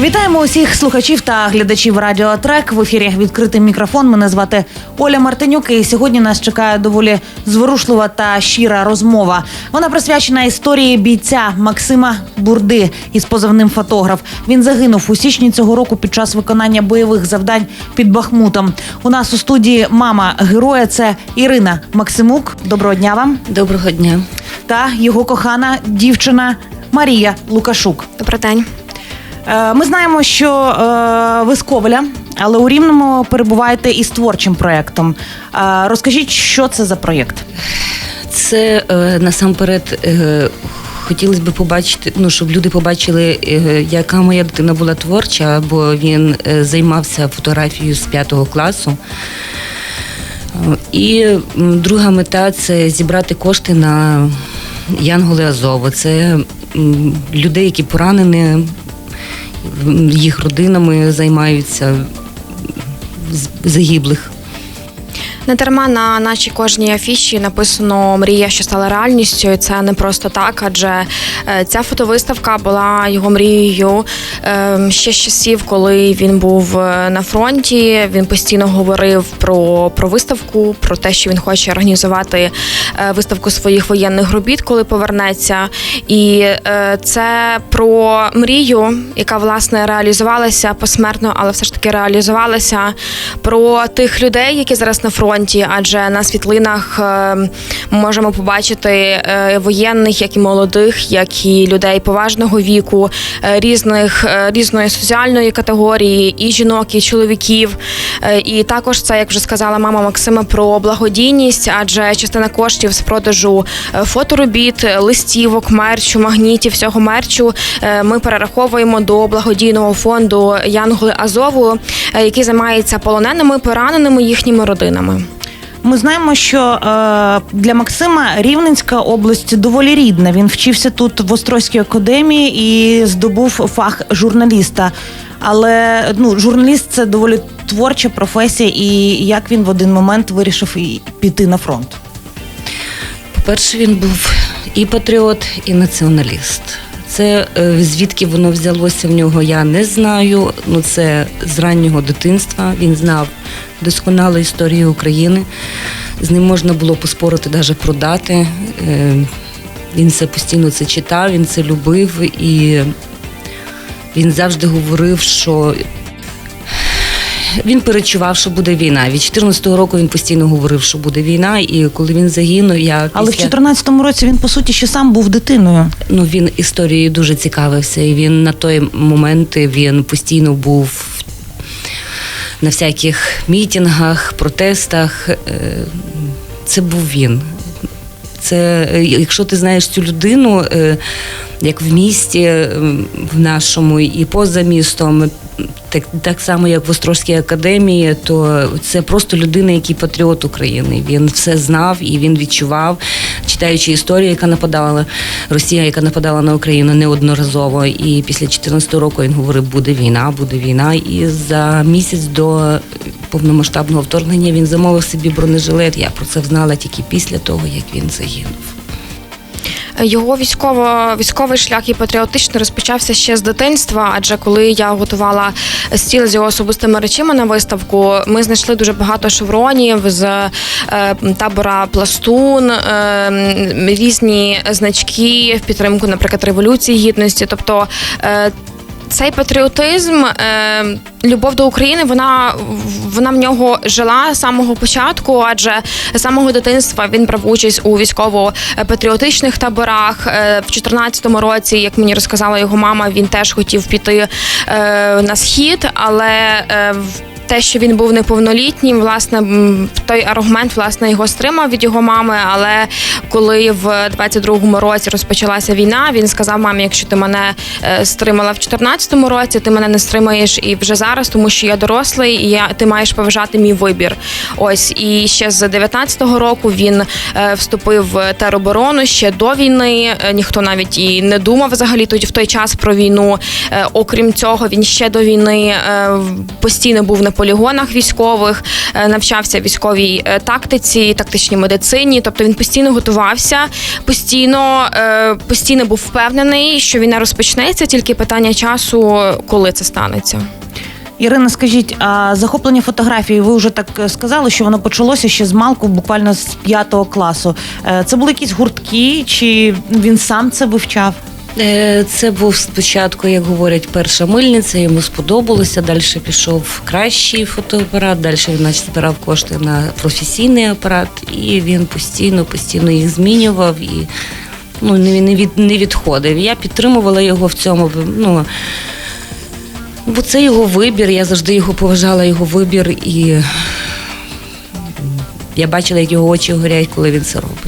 Вітаємо усіх слухачів та глядачів Радіо Трек. В ефірі відкритий мікрофон. Мене звати Оля Мартинюк. І сьогодні нас чекає доволі зворушлива та щира розмова. Вона присвячена історії бійця Максима Бурди із позивним фотограф. Він загинув у січні цього року під час виконання бойових завдань під Бахмутом. У нас у студії мама героя. Це Ірина Максимук. Доброго дня вам Доброго дня. та його кохана дівчина Марія Лукашук. Добрий день. Е, Ми знаємо, що е, ви з Ковеля, але у Рівному перебуваєте із творчим проєктом. Е, Розкажіть, що це за проєкт? Це насамперед хотілося б побачити, ну щоб люди побачили, яка моя дитина була творча, бо він займався фотографією з п'ятого класу. І друга мета це зібрати кошти на Янголи Азову. Це людей, які поранені, їх родинами займаються загиблих. Не дарма на нашій кожній афіші написано Мрія, що стала реальністю. І це не просто так, адже е, ця фотовиставка була його мрією е, ще з часів, коли він був е, на фронті. Він постійно говорив про, про виставку, про те, що він хоче організувати е, виставку своїх воєнних робіт, коли повернеться. І це про мрію, яка власне реалізувалася посмертно, але все ж таки реалізувалася. Про тих людей, які зараз на фронті, адже на світлинах е, можемо побачити е, воєнних, як і молодих, як і людей поважного віку, е, різних різної соціальної категорії, і жінок, і чоловіків. І також це, як вже сказала мама Максима, про благодійність, адже частина коштів з продажу фоторобіт, листівок, мерчу, магнітів, всього мерчу ми перераховуємо до благодійного фонду Янголи Азову, який займається полоненими, пораненими їхніми родинами. Ми знаємо, що е, для Максима Рівненська область доволі рідна. Він вчився тут в Острозькій академії і здобув фах журналіста. Але ну, журналіст це доволі творча професія, і як він в один момент вирішив піти на фронт. По-перше, він був і патріот, і націоналіст. Це е, звідки воно взялося в нього, я не знаю. Ну це з раннього дитинства. Він знав досконало історію України. З ним можна було поспорити навіть про дати. Е, Він це постійно це читав, він це любив і він завжди говорив, що він перечував, що буде війна. Від 14-го року він постійно говорив, що буде війна, і коли він загинув, я Але в після... 14-му році він по суті ще сам був дитиною. ну він історією дуже цікавився, і він на той момент він постійно був на всяких мітингах, протестах. Е, Це був він. Це е, якщо ти знаєш цю людину, е, як в місті, в нашому і поза містом, так, так само, як в Острозькій академії, то це просто людина, який патріот України. Він все знав і він відчував, читаючи історію, яка нападала Росія, яка нападала на Україну неодноразово. І після 2014 року він говорив, буде війна, буде війна. І за місяць до повномасштабного вторгнення він замовив собі бронежилет. Я про це знала тільки після того, як він загинув. Його військово військовий шлях і патріотичний розпочався ще з дитинства. Адже коли я готувала стіл з його особистими речима на виставку, ми знайшли дуже багато шевронів з е, табора Пластун, е, різні значки в підтримку, наприклад, революції гідності. Тобто е, цей патріотизм, е, любов до України, вона вона в нього жила з самого початку, адже з самого дитинства він брав участь у військово-патріотичних таборах. Е, в 2014 році, як мені розказала його мама, він теж хотів піти е, на схід, але в те, що він був неповнолітнім, власне, той аргумент власне його стримав від його мами. Але коли в 22-му році розпочалася війна, він сказав мамі: якщо ти мене е, стримала в 14-му році, ти мене не стримаєш і вже зараз, тому що я дорослий, і я ти маєш поважати мій вибір. Ось і ще з 19-го року він е, вступив в тероборону ще до війни. Е, Ніхто навіть і не думав взагалі тоді в той час про війну. Окрім цього, він ще до війни постійно був на полігонах військових, е, навчався військовій е, тактиці, тактичній медицині. Тобто він постійно готувався, постійно, е, постійно був впевнений, що війна розпочнеться, тільки питання часу, коли це станеться. Ірина, скажіть, а захоплення фотографії, ви вже так сказали, що воно почалося ще з малку, буквально з п'ятого класу. Це були якісь гуртки, чи він сам це вивчав? Е, Це був спочатку, як говорять, перша мильниця. Йому сподобалося. Далі пішов кращий фотоапарат. Далі він збирав кошти на професійний апарат, і він постійно, постійно їх змінював і ну не, від, не відходив. Я підтримувала його в цьому. Ну бо це його вибір. Я завжди його поважала, його вибір, і я бачила, як його очі горять, коли він це робить.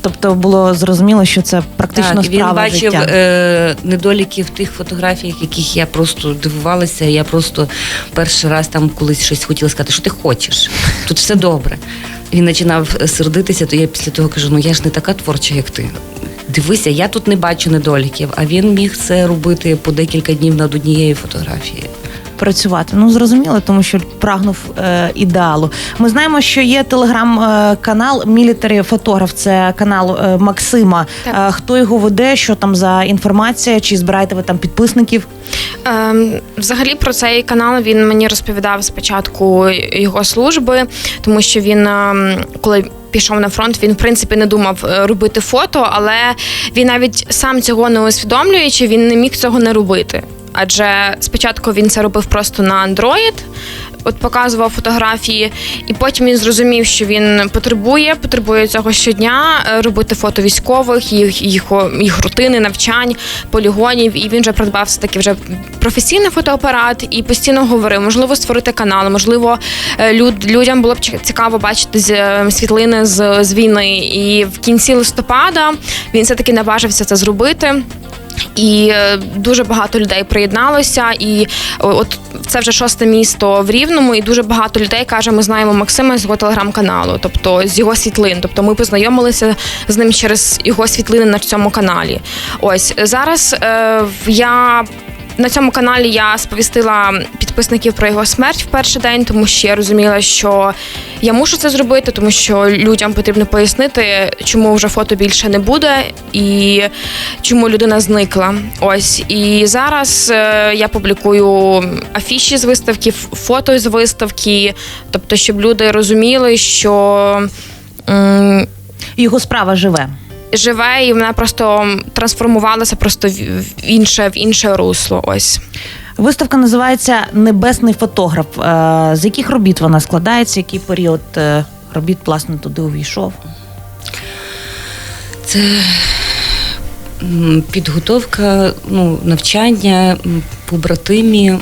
Тобто було зрозуміло, що це практично Так, він бачив життя. е, недоліки в тих фотографіях, яких я просто дивувалася. Я просто перший раз там колись щось хотіла сказати, що ти хочеш, тут все добре. Він починав сердитися, то я після того кажу: ну я ж не така творча, як ти. Дивися, я тут не бачу недоліків, а він міг це робити по декілька днів над однією фотографією. Працювати. Ну зрозуміло, тому що прагнув е, ідеалу. Ми знаємо, що є телеграм-канал Мілітарі Фотограф. Це канал е, Максима. Е, хто його веде? Що там за інформація? Чи збираєте ви там підписників? Ем, взагалі про цей канал він мені розповідав спочатку його служби, тому що він ем, коли. Пішов на фронт, він в принципі не думав е, робити фото, але він навіть сам цього не усвідомлюючи, він не міг цього не робити. Адже спочатку він це робив просто на Android, от показував фотографії, і потім він зрозумів, що він потребує, потребує цього щодня е, робити фото військових, їх, їх, їх рутини, навчань, полігонів. І він вже придбав все таки вже професійний фотоапарат і постійно говорив, можливо, створити канал, можливо, е, люд, людям було б цікаво бачити з, е, світлини з, з війни. І в кінці листопада він все таки наважився це зробити. І е, дуже багато людей приєдналося, і от це вже шосте місто в Рівному, і дуже багато людей каже, ми знаємо Максима з його телеграм-каналу, тобто з його світлин. Тобто ми познайомилися з ним через його світлини на цьому каналі. Ось зараз е, я. На цьому каналі я сповістила підписників про його смерть в перший день, тому що я розуміла, що я мушу це зробити, тому що людям потрібно пояснити, чому вже фото більше не буде і чому людина зникла. Ось і зараз е, я публікую афіші з виставки, фото з виставки, тобто, щоб люди розуміли, що. Його справа живе. Живе, і вона просто трансформувалася просто в інше в інше русло. Ось Виставка називається Небесний фотограф. Е, З яких робіт вона складається? Який період е, робіт власне туди увійшов? Це підготовка, ну, навчання, побратимі,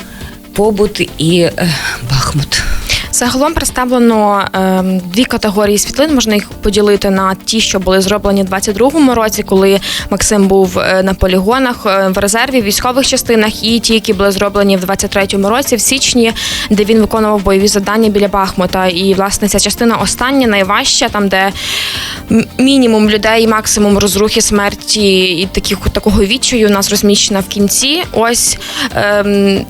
побут і е, Бахмут. Загалом представлено ем, дві категорії світлин. Можна їх поділити на ті, що були зроблені в 22-му році, коли Максим був е, на полігонах е, в резерві, військових частинах, і ті, які були зроблені в 23-му році, в січні, де він виконував бойові завдання біля Бахмута. І власне ця частина остання, найважча, там де мінімум людей, максимум розрухи, смерті і таких такого відчаю у нас розміщена в кінці. Ось. Ем,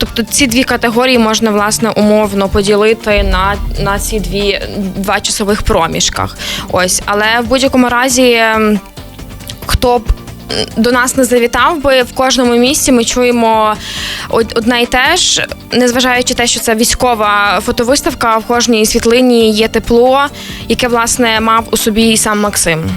Тобто ці дві категорії можна власне умовно поділити на, на ці дві два часових проміжках. Ось, але в будь-якому разі, ем, хто б до нас не завітав би в кожному місці, ми чуємо одне й те ж, незважаючи те, що це військова фотовиставка, в кожній світлині є тепло, яке власне мав у собі і сам Максим.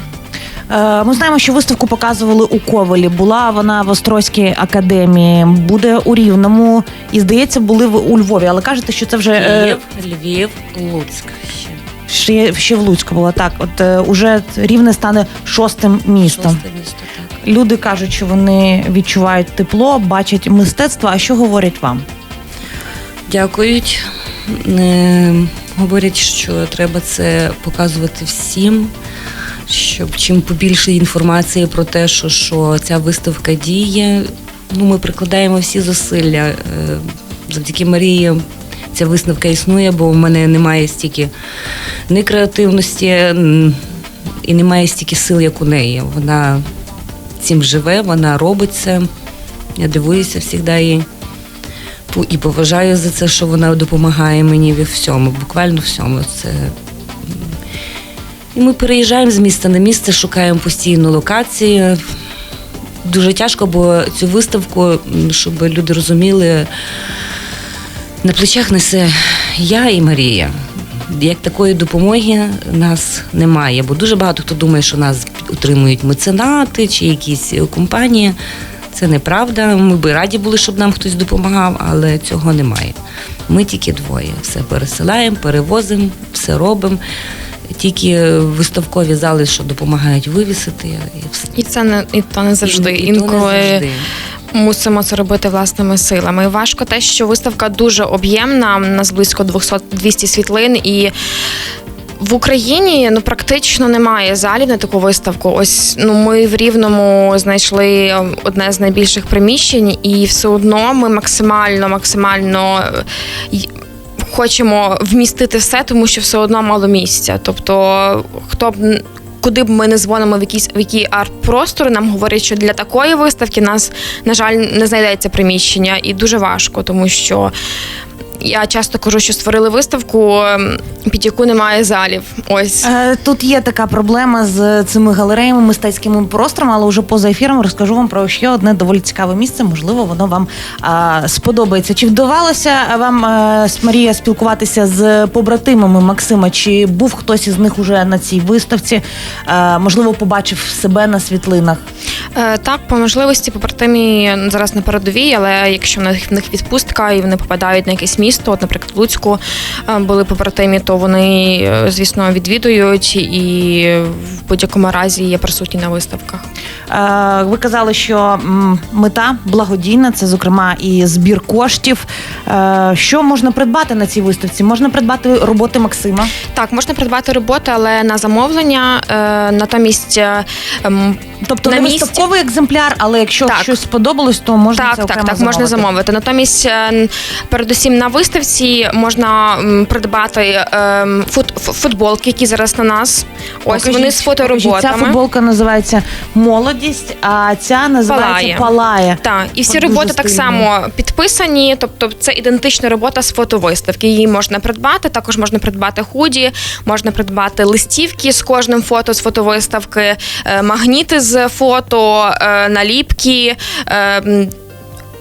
Е, Ми знаємо, що виставку показували у Ковелі. Була вона в Острозькій академії, буде у Рівному і здається, були в- у Львові. Але кажете, що це вже е, Київ, Львів, Луцьк ще. ще, ще в Луцьку було так. От е, уже рівне стане шостим містом. Шосте місто, так. Люди кажуть, що вони відчувають тепло, бачать мистецтво. А що говорять вам? Дякують. Е, говорять, що треба це показувати всім, щоб чим побільше інформації про те, що, що ця виставка діє. Ну, ми прикладаємо всі зусилля. Е, завдяки Марії ця виставка існує, бо в мене немає стільки ні креативності і немає стільки сил, як у неї. Вона цим живе, вона робить це. Я дивуюся завжди їй. і поважаю за це, що вона допомагає мені в всьому, буквально всьому. Це і ми переїжджаємо з міста на місце, шукаємо постійно локації. Дуже тяжко, бо цю виставку, щоб люди розуміли, на плечах несе я і Марія. Як такої допомоги нас немає, бо дуже багато хто думає, що нас утримують меценати чи якісь компанії. Це неправда. Ми би раді були, щоб нам хтось допомагав, але цього немає. Ми тільки двоє. Все пересилаємо, перевозимо, все робимо. Тільки виставкові зали, що допомагають вивісити, і все. І це не і то не завжди. І- і то не Інколи завжди. мусимо це робити власними силами. Важко те, що виставка дуже об'ємна. У нас близько 200 200 світлин і. В Україні ну практично немає залів на таку виставку. Ось ну ми в Рівному знайшли ем, одне з найбільших приміщень, і все одно ми максимально, максимально е, хочемо вмістити все, тому що все одно мало місця. Тобто, хто б куди б ми не дзвонимо в якісь в які арт-простори, нам говорять, що для такої виставки нас, на жаль, не знайдеться приміщення, і дуже важко, тому що. Я часто кажу, що створили виставку, ем, під яку немає залів. Ось Е, Тут є така проблема з цими галереями, мистецькими просторами, але вже поза ефіром розкажу вам про ще одне доволі цікаве місце. Можливо, воно вам а, сподобається. Чи вдавалося вам, е, з- Марія, спілкуватися з побратимами Максима? Чи був хтось із них уже на цій виставці? Е, можливо, побачив себе на світлинах? Е, Так, по можливості побратимі зараз на передовій, але якщо в них відпустка і вони попадають на якесь місто, от, наприклад, в Луцьку е, були побратимі, то вони, е, звісно, відвідують і в будь-якому разі є присутні на виставках. Е, Ви казали, що мета благодійна, це зокрема і збір коштів. Е, Що можна придбати на цій виставці? Можна придбати роботи Максима. Так, можна придбати роботи, але на замовлення, е, натомість. ем, Тобто на не місці- виставковий екземпляр, але якщо Так. щось сподобалось, то можна Так, це так, так, можна замовити. Натомість, передусім на виставці можна придбати ем, фут, футболки, які зараз на нас. Ось Покажіть, вони з покажіть. Ця футболка називається молодість, а ця називається Палає. палає. Так, і всі От роботи так стильно. само підписані, тобто це ідентична робота з фотовиставки. Її можна придбати. Також можна придбати худі, можна придбати листівки з кожним фото з фотовиставки, е, магніти з фото, е, наліпки.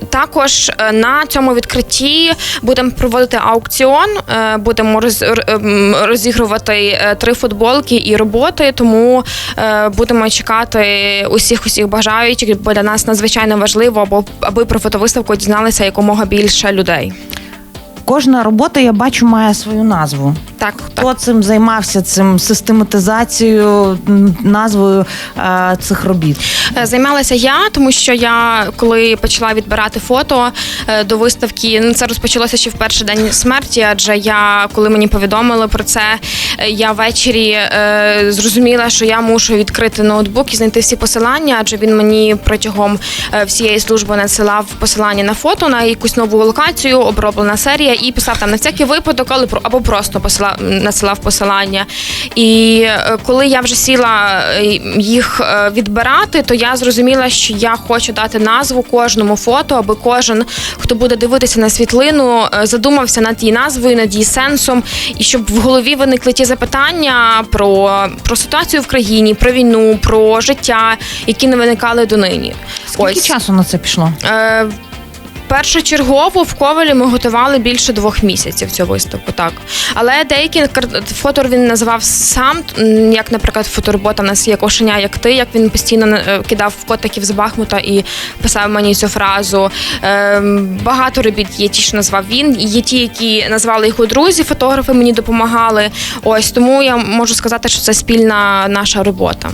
Е, також е, на цьому відкритті будемо проводити аукціон, е, будемо ем, розігрувати е, три футболки і роботи. Тому е, будемо чекати усіх усіх бажаючих, бо для нас надзвичайно важливо, аби про фотовиставку дізналися якомога більше людей. Кожна робота, я бачу, має свою назву. Так, Хто так. цим займався, цим систематизацією, назвою е, цих робіт? Е, Займалася я, тому що я коли почала відбирати фото е, до виставки, ну це розпочалося ще в перший день смерті. Адже я, коли мені повідомили про це, е, я ввечері е, зрозуміла, що я мушу відкрити ноутбук і знайти всі посилання, адже він мені протягом е, всієї служби надсилав посилання на фото на якусь нову локацію, оброблена серія, і писав там на всякий випадок, але про- або просто посила, надсилав посилання. І е, коли я вже сіла е, їх е, відбирати, то я зрозуміла, що я хочу дати назву кожному фото, аби кожен, хто буде дивитися на світлину, задумався над її назвою, над її сенсом, і щоб в голові виникли ті запитання про, про ситуацію в країні, про війну, про життя, які не виникали донині. Скільки часу на це пішло? Е, Першочергово в Ковалі ми готували більше двох місяців цю виставку, так. Але деякі фото він називав сам, як, наприклад, фоторобота в нас є кошеня, як ти, як він постійно е, кидав котиків з Бахмута і писав мені цю фразу. Е, Багато робіт є ті, що назвав він. Є ті, які назвали його друзі, фотографи мені допомагали. Ось тому я можу сказати, що це спільна наша робота.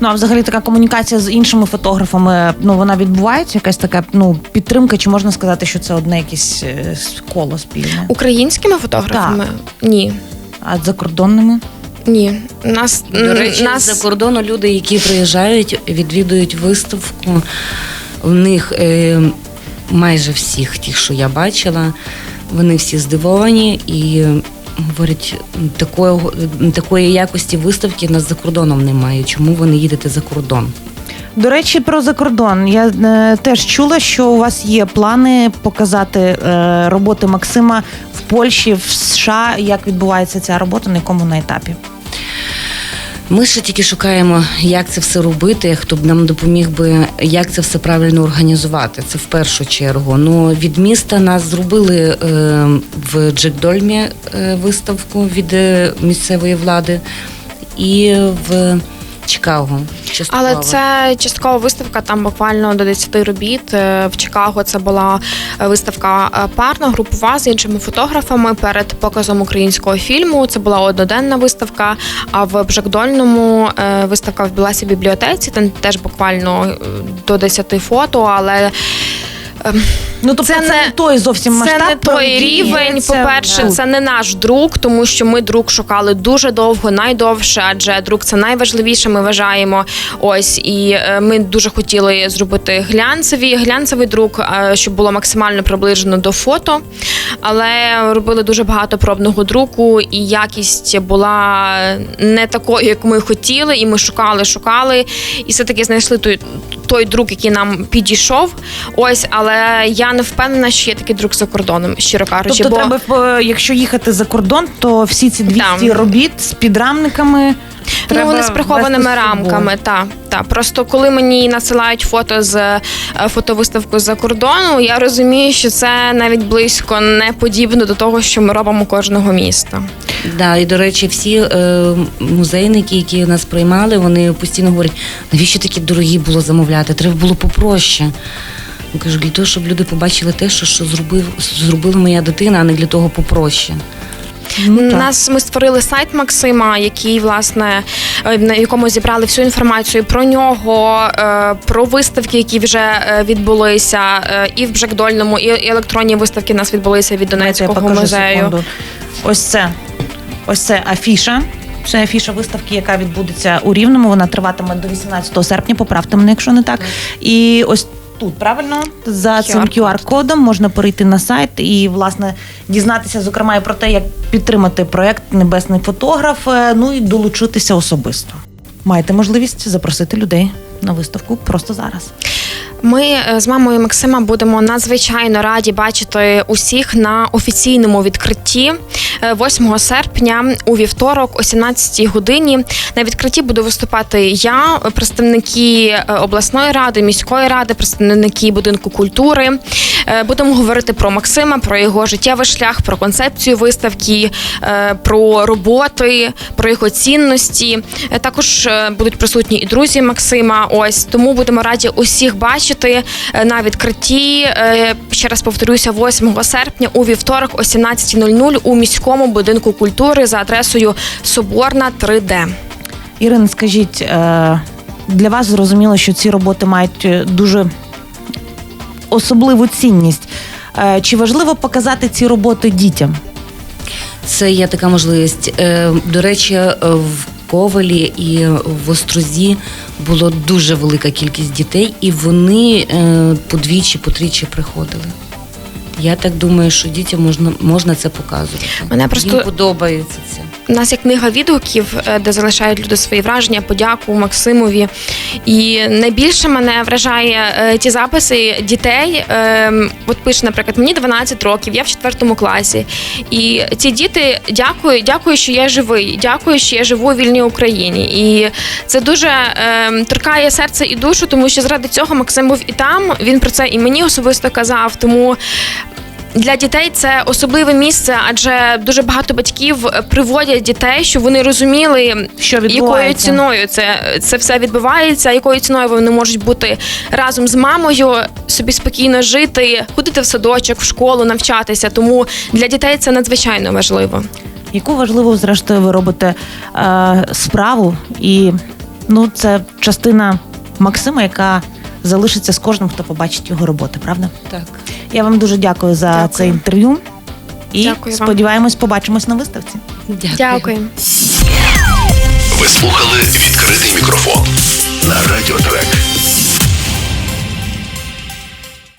Ну а взагалі така комунікація з іншими фотографами, ну вона відбувається, якась така ну підтримка, чи можна сказати, що це одне якесь е, коло спільне? Українськими фотографами? Ні. А з закордонними? Ні, нас До речі, нас з-за кордону люди, які приїжджають, відвідують виставку. У них е, майже всіх тих, що я бачила, вони всі здивовані і говорять, такої, такої якості виставки нас за кордоном немає. Чому ви не їдете за кордон? До речі, про закордон. Я е, теж чула, що у вас є плани показати е, роботи Максима в Польщі, в США. Як відбувається ця робота, на якому на етапі? Ми ще тільки шукаємо, як це все робити, хто б нам допоміг би, як це все правильно організувати. Це в першу чергу. Ну від міста нас зробили е, в Джекдольмі е, виставку від е, місцевої влади і в Чикаго. частково. Але це часткова виставка, там буквально до 10 робіт. Е, В Чикаго це була е, виставка е, парна, групова з іншими фотографами перед показом українського фільму. Це була одноденна виставка. А в Бжакдольному виставка в бібліотеці. Там теж буквально до 10 фото, але. Ем, Ну тобто це, Це не той зовсім Це не той рівень. це По-перше, це не наш друк, тому що ми друк шукали дуже довго, найдовше, адже друк це найважливіше. Ми вважаємо. Ось і е, ми дуже хотіли зробити глянцеві, глянцевий друк, е, щоб було максимально приближено до фото. Але робили дуже багато пробного друку, і якість була не такою, як ми хотіли. І ми шукали, шукали, і все таки знайшли той, той друг, який нам підійшов. Ось, але я не впевнена, що є такий друк за кордоном, щиро кажучи. Тобто, бо треба, е, якщо їхати за кордон, то всі ці 200 Да. робіт з підрамниками. Ну, треба вони з прихованими вести рамками. Та, та. Просто коли мені надсилають фото з е, фотовиставки за кордону, я розумію, що це навіть близько не подібно до того, що ми робимо кожного міста. Да, і до речі, всі е, музейники, які нас приймали, вони постійно говорять, навіщо такі дорогі було замовляти? Треба було попроще. Я кажу, для того, щоб люди побачили те, що, що зробив, зробила моя дитина, а не для того попроще. Ну, так. Нас ми створили сайт Максима, який власне е, на якому зібрали всю інформацію про нього, е, про виставки, які вже е, відбулися, і в Бжакдольному, і електронні виставки в нас відбулися від Донецького музею. секунду. Ось це. Ось це афіша. Це афіша виставки, яка відбудеться у Рівному. Вона триватиме до 18 серпня. Поправте мене, якщо не так. І ось тут правильно за цим QR-код. QR-кодом можна перейти на сайт і власне дізнатися, зокрема, і про те, як підтримати проект Небесний фотограф. е, Ну і долучитися особисто. Маєте можливість запросити людей на виставку просто зараз. Ми е, з мамою Максима будемо надзвичайно раді бачити усіх на офіційному відкритті е, 8 серпня у вівторок, о 17 годині. На відкритті буду виступати я, представники е, обласної ради, міської ради, представники будинку культури. Е, Будемо говорити про Максима, про його життєвий шлях, про концепцію виставки, е, про роботи, про його цінності. Е, Також е, будуть присутні і друзі Максима. Ось тому будемо раді усіх бачити е, на відкритті. е, Ще раз повторюся, 8 серпня у вівторок о 17.00 у міському будинку культури за адресою Соборна 3D. Ірина, скажіть, е, для вас зрозуміло, що ці роботи мають дуже особливу цінність. Чи важливо показати ці роботи дітям? Це є така можливість. До речі, в Ковалі і в Острозі було дуже велика кількість дітей, і вони е, подвічі, потричі приходили. Я так думаю, що дітям можна, можна це показувати. Мене просто- Їм подобається це. У нас є книга відгуків, е, де залишають люди свої враження, подяку Максимові. І найбільше мене вражає е, ті записи дітей. Е, От пише, наприклад, мені 12 років, я в четвертому класі. І ці діти дякую, дякую, що я живий. Дякую, що я живу у вільній Україні. І це дуже е, торкає серце і душу, тому що заради цього Максим був і там. Він про це і мені особисто казав. Тому для дітей це особливе місце, адже дуже багато батьків приводять дітей, щоб вони розуміли, Що якою ціною це, це все відбувається, якою ціною вони можуть бути разом з мамою, собі спокійно жити, ходити в садочок, в школу, навчатися. Тому для дітей це надзвичайно важливо. Яку важливу, зрештою, ви робите е, справу? І ну, це частина Максима, яка залишиться з кожним, хто побачить його роботи, правда? Так. Я вам дуже дякую за Дякую. це інтерв'ю. І Дякую вам. сподіваємось, побачимось на виставці. Дякую. Дякую. Ви слухали відкритий мікрофон на радіотрек.